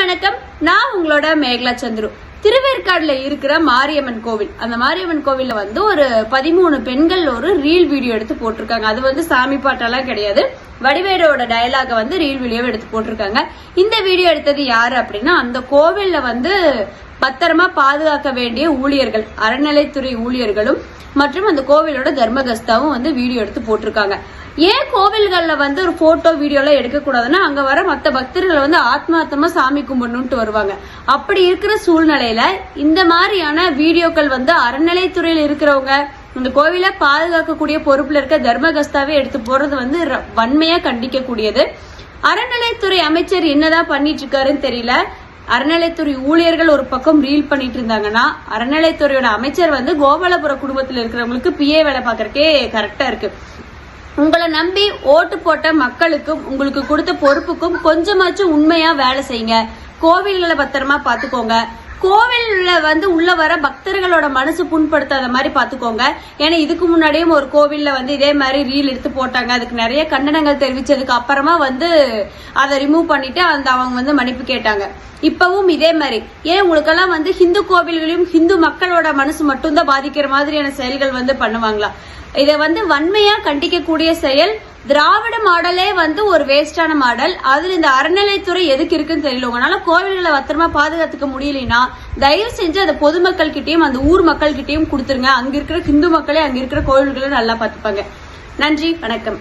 வணக்கம். நான் உங்களோட மேகலா சந்துரு. திருவேற்காடுல இருக்கிற மாரியம்மன் கோவில். அந்த மாரியம்மன் கோவில்ல வந்து ஒரு பதிமூணு பெண்கள் ஒரு ரீல் வீடியோ எடுத்து போட்டிருக்காங்க. அது வந்து சாமி பாட்டெல்லாம் கிடையாது. வடிவேலோட டயலாக வந்து ரீல் வீடியோ எடுத்து போட்டிருக்காங்க. இந்த வீடியோ எடுத்தது யாரு அப்படின்னா அந்த கோவில்ல வந்து பத்திரமா பாதுகாக்க வேண்டிய ஊழியர்கள் அறநிலைத்துறை ஊழியர்களும் மற்றும் அந்த கோவிலோட தர்மகஸ்தாவும் வந்து வீடியோ எடுத்து போட்டிருக்காங்க. ஏன் கோவில்களில் வந்து ஒரு போட்டோ வீடியோலாம் எடுக்கக்கூடாதுன்னா அங்கே வர மற்ற பக்தர்களை வந்து ஆத்மார்த்தமாக சாமி கும்பிடணுன்ட்டு வருவாங்க. அப்படி இருக்கிற சூழ்நிலையில் இந்த மாதிரியான வீடியோக்கள் வந்து அறநிலைத்துறையில் இருக்கிறவங்க இந்த கோவிலை பாதுகாக்கக்கூடிய பொறுப்பில் இருக்க தர்மகஸ்தாவே எடுத்து போகிறது வந்து ர- கண்டிக்கக்கூடியது. கண்டிக்க அறநிலைத்துறை அமைச்சர் என்னதான் பண்ணிட்டு இருக்காருன்னு தெரியல. அறநிலைத்துறை ஊழியர்கள் ஒரு பக்கம் ரீல் பண்ணிட்டு இருந்தாங்கன்னா அறநிலைத்துறையோட அமைச்சர் வந்து கோபாலபுர குடும்பத்தில் இருக்கிறவங்களுக்கு பிஏ வேலை பார்க்கறக்கே கரெக்டா இருக்கு. உங்களை நம்பி ஓட்டு போட்ட மக்களுக்கும் உங்களுக்கு கொடுத்த பொறுப்புக்கும் கொஞ்சமாச்சும் உண்மையா வேலை செய்யுங்க. கோவில்களை பத்திரமா பாத்துக்கோங்க கோவில்ல வந்து உள்ள வர பக்தர்களோட மனசு புண்படுத்தாத மாதிரி பாத்துக்கோங்க. ஏன்னா இதுக்கு முன்னாடியும் ஒரு கோவில்ல வந்து இதே மாதிரி ரீல் எடுத்து போட்டாங்க. அதுக்கு நிறைய கண்டனங்கள் தெரிவிச்சதுக்கு அப்புறமா வந்து அதை ரிமூவ் பண்ணிட்டு அந்த அவங்க வந்து மன்னிப்பு கேட்டாங்க. இப்பவும் இதே மாதிரி. ஏன் உங்களுக்கெல்லாம் வந்து ஹிந்து கோவில்களையும் ஹிந்து மக்களோட மனசு மட்டும்தான் பாதிக்கிற மாதிரியான செயல்கள் வந்து பண்ணுவாங்களா? இதை வந்து வன்மையா கண்டிக்கக்கூடிய செயல் திராவிட மாடலே வந்து ஒரு வேஸ்டான மாடல். அதுல இந்த அறநிலைத்துறை எதுக்கு இருக்குன்னு தெரியல. உங்களால கோவில்களை பத்திரமா பாதுகாத்துக்க முடியலனா தயவு செஞ்சு அதை பொதுமக்கள் கிட்டயும் அந்த ஊர் மக்கள் கிட்டயும் கொடுத்துருங்க. அங்க இருக்கிற ஹிந்து மக்களே அங்க இருக்கிற கோவில்களை நல்லா பாத்துப்பாங்க நன்றி வணக்கம்.